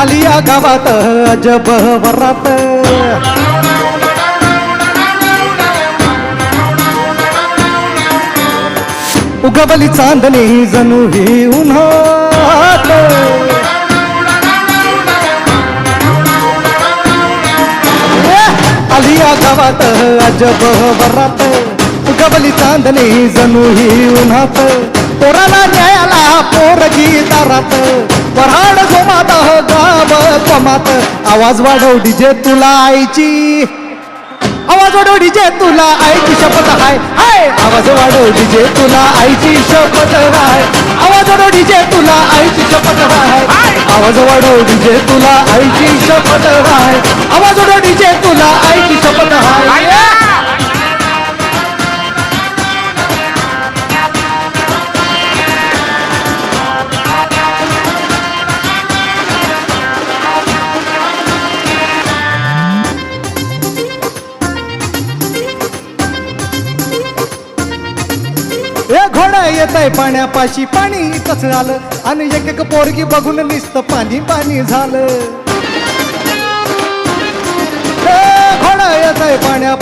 गावात अजब वरात. उगवली चांदणी जणू ही उन्हात. आलिया गावात अजब वरात. उगवली चांदणी जणू ही उन्हात. पोराला न्यायाला पोरगी दारात. वराड गोमा कमात आवाज वाढव डीजे तुला आईची. आवाज वाढव डीजे तुला आईची शपथ हाय हाय. आवाज वाढव डीजे तुला आईची शपथ हाय. आवाज वाढव डीजे तुला आईची शपथ हाय. आवाज वाढव डीजे तुला आईची शपथ हाय. आवाज वाढव ए घोडा येत आहे पाण्यापाशी. पाणी इथंच आलं आणि एक एक पोरगी बघून निसतं पाणी पाणी झालं. घोडा येत आहे पाण्यापाशी.